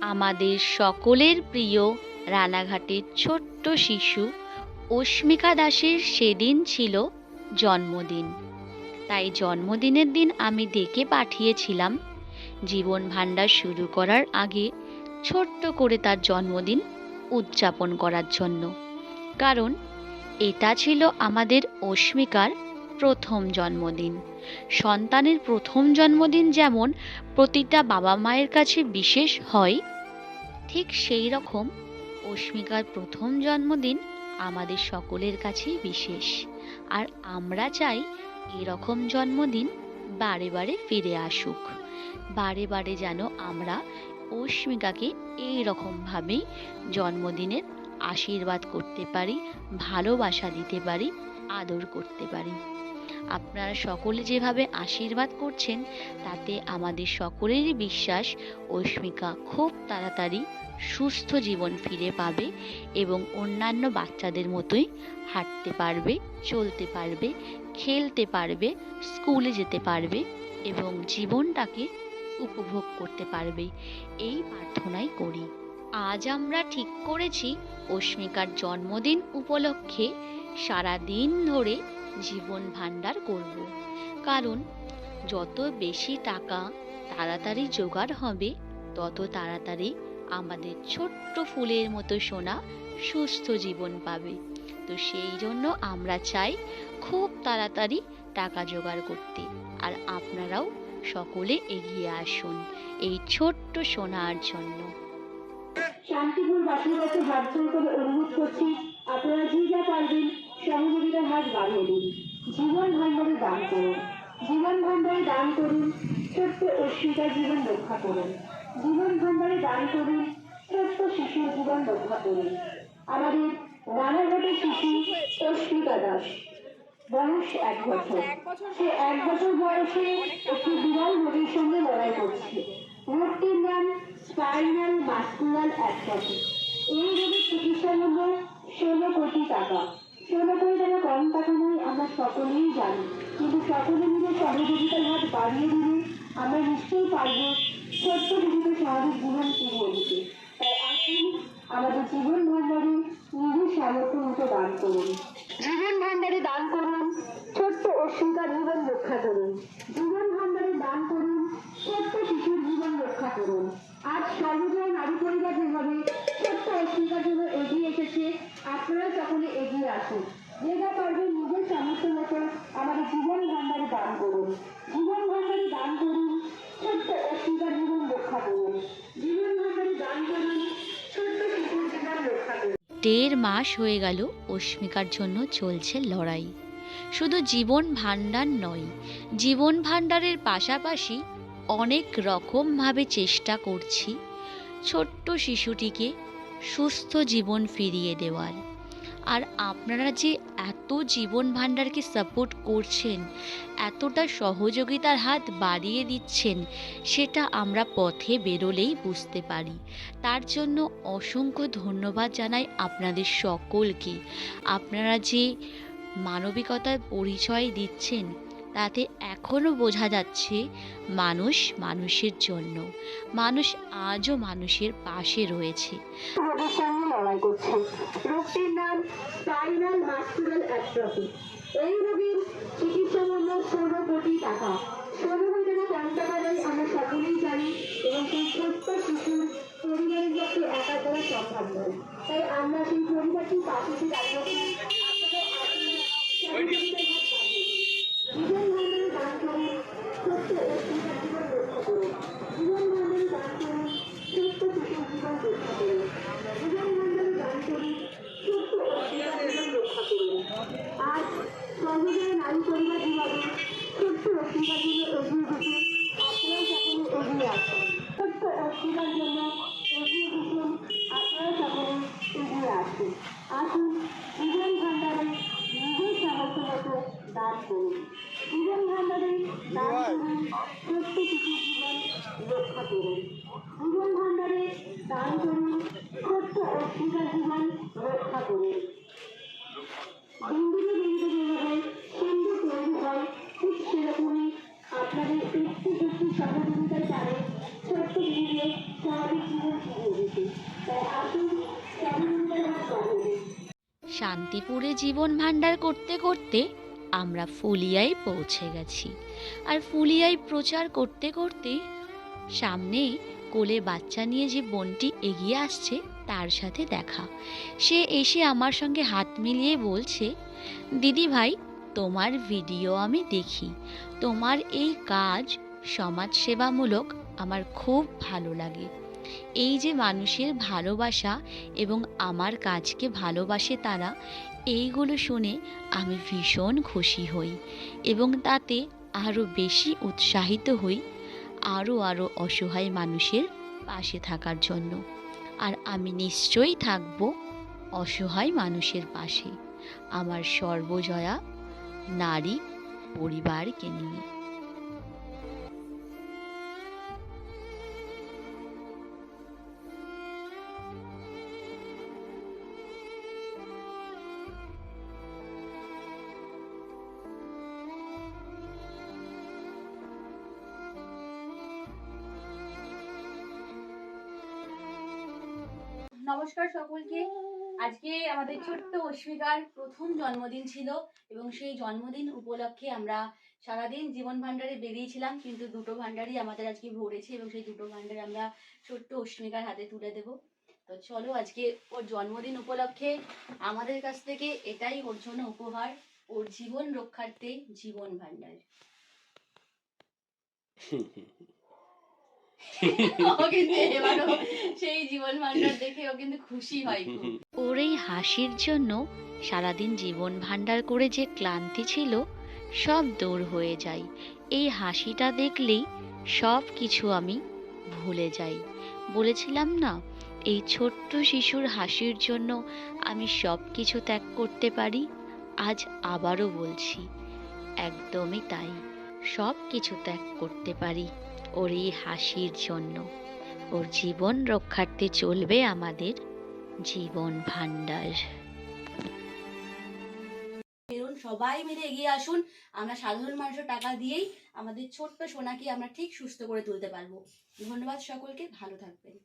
আমাদের সকলের প্রিয় রানাঘাটের ছোট্ট শিশু অস্মিকা দাসের সেদিন ছিল জন্মদিন। তাই জন্মদিনের দিন আমি ডেকে পাঠিয়েছিলাম। জীবন ভাণ্ডার শুরু করার আগে ছোট্ট করে তার জন্মদিন উদযাপন করার জন্য। কারণ এটা ছিল আমাদের অস্মিকার প্রথম জন্মদিন। সন্তানের প্রথম জন্মদিন যেমন প্রতিটা বাবা মায়ের কাছে বিশেষ হয় ঠিক সেই রকম অস্মিকার প্রথম জন্মদিন আমাদের সকলের কাছেই বিশেষ। আর আমরা চাই এরকম জন্মদিন বারে বারে ফিরে আসুক। বারে বারে যেন আমরা অস্মিকাকে এই রকমভাবেই জন্মদিনের আশীর্বাদ করতে পারি, ভালোবাসা দিতে পারি, আদর করতে পারি। আপনারা সকলে যেভাবে আশীর্বাদ করছেন, তাতে আমাদের সকলেরই বিশ্বাস অস্মিকা খুব তাড়াতাড়ি সুস্থ জীবন ফিরে পাবে এবং অন্যান্য বাচ্চাদের মতোই হাঁটতে পারবে, চলতে পারবে, খেলতে পারবে স্কুলে যেতে পারবে এবং জীবনটাকে উপভোগ করতে পারবে। এই প্রার্থনাই করি। আজ আমরা ঠিক করেছি অস্মিকার জন্মদিন উপলক্ষে সারা দিন ধরে জীবন ভাণ্ডার করব। কারণ যত বেশি টাকা তাড়াতাড়ি জোগাড় হবে, তত তাড়াতাড়ি আমাদের ছোট্ট ফুলের মতো সোনা সুস্থ জীবন পাবে। তো সেই জন্য আমরা চাই খুব তাড়াতাড়ি টাকা জোগাড় করতে। আর আপনারাও সকলে এগিয়ে আসুন এই ছোট্ট সোনার জন্য। শান্তিপুর বাসীর কাছে হাত করে অনুরোধ করছি, আপনারা যে যা পারবেন সহযোগিতার হাত বাড়িয়ে দিন। জীবন ভাণ্ডারে দান করুন। জীবন ভাণ্ডারে দান করুন। ছোট্ট অস্মিতার জীবন রক্ষা করুন। জীবন ভাণ্ডারে দান করুন। ছোট্ট শিশুর জীবন রক্ষা করুন। আমাদের রানাঘাটের শিশু অস্মিতা দাস। বয়স এক বছর। সে এক বছর বয়সে একটি বিরল রোগের সঙ্গে লড়াই করছে। রোগটির নাম স্পাইনাল মাস্কুলার অ্যাট্রফি এই রোগের চিকিৎসা মূল্য ষোলো কোটি টাকা। ষোলো কোটি টাকা কম টাকা নয় আমরা সকলেই জানি, কিন্তু সকলে মিলে সহযোগিতার হাত বাড়িয়ে দিলে আমরা নিশ্চয়ই পারব ছোট্ট বিভিন্ন স্বাভাবিক জীবন ফিরিয়ে দিতে তাই আসুন আমাদের জীবন ভাণ্ডারে নিজের সামর্থ্য মতো দান করুন। জীবন ভাণ্ডারে দান করুন ছোট্ট অস্মিকার জীবন রক্ষা করুন। জীবন ভাণ্ডারে দান করুন ছোট্ট শিশুর জীবন রক্ষা করুন। আজ সর্বজয় নারী পরিবার যেভাবে ছোট্ট অস্মিকার জন্য এগিয়ে এসেছে, আপনারা সকলে এগিয়ে আসুন। যে যা পারবেন নিজের সামর্থ্য মতো আমাদের জীবন ভাণ্ডারে দান করুন। জীবন ভাণ্ডারে দান করুন, ছোট্ট অস্মিকার জীবন রক্ষা করুন। জীবন ভাণ্ডারে দান করুন, ছোট্ট শিশুর জীবন রক্ষা করুন। দেড় মাস হয়ে গেল অস্মিকার জন্য চলছে লড়াই। শুধু জীবন ভাণ্ডার নয়, জীবন ভাণ্ডারের পাশাপাশি অনেক রকমভাবে চেষ্টা করছি ছোট্ট শিশুটিকে সুস্থ জীবন ফিরিয়ে দেওয়ার। আর আপনারা যে এত জীবন ভাণ্ডারকে সাপোর্ট করছেন, এতটা সহযোগিতার হাত বাড়িয়ে দিচ্ছেন, সেটা আমরা পথে বেরোলেই বুঝতে পারি। তার জন্য অসংখ্য ধন্যবাদ জানাই আপনাদের সকলকে। আপনারা যে মানবিকতার পরিচয় দিচ্ছেন তাতে এখনও বোঝা যাচ্ছে মানুষ মানুষের জন্য। মানুষ আজও মানুষের পাশে রয়েছে। পরিবারের একা করা সম্ভব নয়। তাই আমরা সেই পাশে আছি। আপনারা আসুন, সহযোগিতার হাত বাড়িয়ে দিন। জীবন ভাণ্ডারে দান করুন ছোট্ট অস্মিতার জীবন রক্ষা করুন জীবন ভাণ্ডারে দান করুন ছোট্ট শিশুর জীবন রক্ষা করুন জীবন ভাণ্ডারে দান করুন ছোট্ট অস্মিতার জীবন রক্ষা করুন আজ সর্বজয় নারী পরিবার যেভাবে ছোট্ট অস্মিতার জন্য এগিয়ে গেছে আপনারা সকলে এগিয়ে আসুন অস্মিতার জন্য এগিয়ে গেছেন আপনারা সকলে এগিয়ে আসুন। আসুন জীবন ভাণ্ডারে নিজের সামর্থ্য মতো দান করুন। জীবন ভাণ্ডারে দান করুন ছোট্ট কিছু জীবন রক্ষা করুন। জীবন ভাণ্ডারে দান করুন সত্য অস্মিতার জীবন একটু একটু সহযোগিতায় পারে ছোট্ট ভূমিকে স্বাভাবিক জীবন ফিরিয়ে দিতে তাই আসুন সহযোগিতার হাত বাড়িয়ে শান্তিপুরে জীবন ভাণ্ডার করতে করতে আমরা ফুলিয়ায় পৌঁছে গেছি। আর ফুলিয়ায় প্রচার করতে করতে সামনে কোলে বাচ্চা নিয়ে যে বোনটি এগিয়ে আসছে, তার সাথে দেখা। সে এসে আমার সঙ্গে হাত মিলিয়ে বলছে, দিদি ভাই তোমার ভিডিও আমি দেখি। তোমার এই কাজ সমাজসেবামূলক আমার খুব ভালো লাগে। এই যে মানুষের ভালোবাসা এবং আমার কাজকে ভালোবাসে তারা, এইগুলো শুনে আমি ভীষণ খুশি হই এবং তাতে আরও বেশি উৎসাহিত হই আরও আরও অসহায় মানুষের পাশে থাকার জন্য। আর আমি নিশ্চয়ই থাকব অসহায় মানুষের পাশে। আমার সর্বজয়া নারী পরিবারকে নিয়ে। নমস্কার সকলকে। আজকে আমাদের ছোট্ট অস্মিকার প্রথম জন্মদিন ছিল এবং সেই জন্মদিন উপলক্ষে আমরা সারাদিন জীবন ভাণ্ডারে বেরিয়েছিলাম, কিন্তু দুটো ভাণ্ডারই আমাদের আজকে ভরেছে এবং সেই দুটো ভাণ্ডার আমরা ছোট্ট অস্মিকার হাতে তুলে দেব। তো চলো আজকে ওর জন্মদিন উপলক্ষে আমাদের কাছ থেকে এটাই ওর জন্য উপহার, ওর জীবন রক্ষার্থে জীবন ভাণ্ডার। ও কিন্তু এবারও সেই জীবন ভাণ্ডার দেখে ও কিন্তু খুশি হয় ওর এই হাসির জন্য সারাদিন জীবন ভাণ্ডার করে যে ক্লান্তি ছিল, সব দূর হয়ে যায়। এই হাসিটা দেখলেই সব কিছু আমি ভুলে যাই। বলেছিলাম না, এই ছোট্ট শিশুর হাসির জন্য আমি সব কিছু ত্যাগ করতে পারি? আজ আবারও বলছি, একদমই তাই। সব কিছু ত্যাগ করতে পারি। ওর এই হাসির জন্য। ওর জীবন রক্ষার্থে চলবে আমাদের জীবন ভান্ডার বেরুন সবাই মিলে এগিয়ে আসুন। আমরা সাধারণ মানুষের টাকা দিয়েই আমাদের ছোট্ট সোনাকে আমরা ঠিক সুস্থ করে তুলতে পারব। ধন্যবাদ সকলকে, ভালো থাকবেন।